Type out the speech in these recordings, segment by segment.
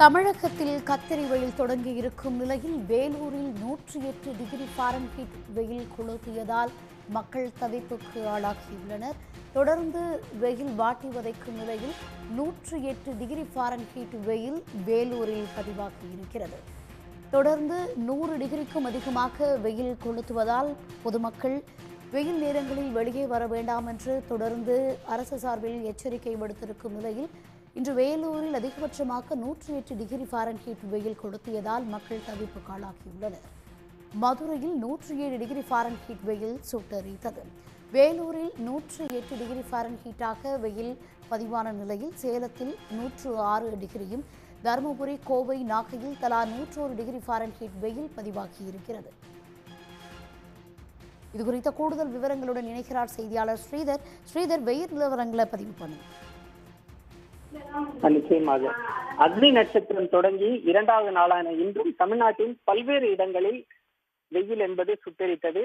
தமிழகத்தில் கத்தரி வெயில் தொடங்கி இருக்கும் நிலையில் வேலூரில் நூற்றி எட்டு டிகிரி ஃபாரன்ஹீட் வெயில் கொளுத்தியதால் மக்கள் தவிப்புக்கு ஆளாகியுள்ளனர். தொடர்ந்து வெயில் வாட்டி வதைக்கும் நிலையில் நூற்றி எட்டு டிகிரி ஃபாரன்ஹீட் வெயில் வேலூரில் பதிவாகி இருக்கிறது. தொடர்ந்து நூறு டிகிரிக்கும் அதிகமாக வெயில் கொளுத்துவதால் பொதுமக்கள் வெயில் நேரங்களில் வெளியே வர வேண்டாம் என்று தொடர்ந்து அரசு சார்பில் எச்சரிக்கை விடுத்திருக்கும் நிலையில் இன்று வேலூரில் அதிகபட்சமாக நூற்றி எட்டு டிகிரி ஃபாரன்ஹீட் வெயில் கொளுத்தியதால் மக்கள் தவிப்புக்கு ஆளாகியுள்ளனர் மதுரையில் நூற்றி ஏழு டிகிரி ஃபாரன்ஹீட் வெயில் சுட்டெரித்தது. வேலூரில் நூற்றி எட்டு டிகிரி ஃபாரன்ஹீட்டாக வெயில் பதிவான நிலையில் சேலத்தில் நூற்று ஆறு டிகிரியும் தருமபுரி கோவை நாகையில் தலா நூற்றோரு டிகிரி ஃபாரன்ஹீட் வெயில் பதிவாகியிருக்கிறது. இது குறித்த கூடுதல் விவரங்களுடன் இணைக்கிறார் செய்தியாளர் ஸ்ரீதர். ஸ்ரீதர் வெயில் நிலவரங்களை பதிவு பண்ணுங்க நிச்சயமாக. அக்னி நட்சத்திரம் தொடங்கி இரண்டாவது நாளான இன்றும் தமிழ்நாட்டின் பல்வேறு இடங்களில் வெயில் என்பது சுட்டரித்தது.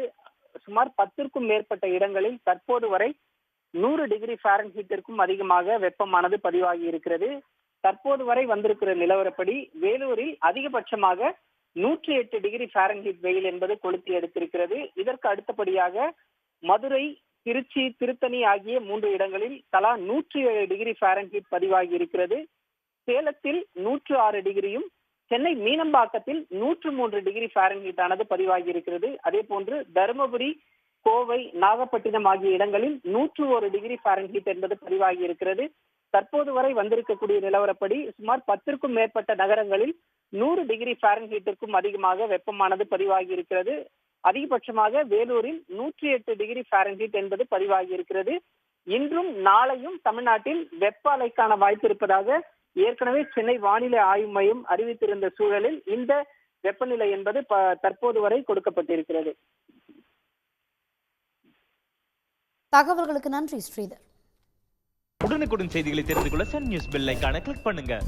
சுமார் பத்திற்கும் மேற்பட்ட இடங்களில் தற்போது வரை நூறு டிகிரி ஃபாரன்ஹீட்டிற்கும் அதிகமாக வெப்பமானது பதிவாகி இருக்கிறது. தற்போது வரை வந்திருக்கிற நிலவரப்படி வேலூரில் அதிகபட்சமாக நூற்றி எட்டு டிகிரி ஃபாரன்ஹீட் வெயில் என்பது கொளுத்தி எடுத்திருக்கிறது. இதற்கு அடுத்தபடியாக மதுரை திருச்சி திருத்தணி ஆகிய மூன்று இடங்களில் தலா நூற்றி ஏழு டிகிரி ஃபாரன்ஹீட் பதிவாகி இருக்கிறது. சேலத்தில் நூற்று ஆறு டிகிரியும் சென்னை மீனம்பாக்கத்தில் நூற்று மூன்று டிகிரி ஃபாரன்ஹீட் ஆனது பதிவாகி இருக்கிறது. அதே போன்று தருமபுரி கோவை நாகப்பட்டினம் ஆகிய இடங்களில் நூற்று ஒரு டிகிரி ஃபாரன்ஹீட் என்பது பதிவாகி இருக்கிறது. தற்போது வரை வந்திருக்கக்கூடிய நிலவரப்படி சுமார் பத்திற்கும் மேற்பட்ட நகரங்களில் நூறு டிகிரி ஃபாரன்ஹீட்டிற்கும் அதிகமாக வெப்பமானது பதிவாகி இருக்கிறது. அதிகபட்சமாக வேலூரில் நூற்றி எட்டு டிகிரி ஃபாரன்ஹீட் என்பது பதிவாகி இருக்கிறது இன்றும் நாளையும் தமிழ்நாட்டில் வெப்ப அலைக்கான வாய்ப்பு இருப்பதாக ஏற்கனவே சென்னை வானிலை ஆய்வு மையம் அறிவித்திருந்த சூழலில் இந்த வெப்பநிலை என்பது ப- தற்போது வரை கொடுக்கப்பட்டிருக்கிறது. தகவல்களுக்கு நன்றி ஸ்ரீதர். உடனுக்குடன் செய்திகளை தெரிந்து கொள்ள சன் நியூஸ் பெல் கிளிக் பண்ணுங்க.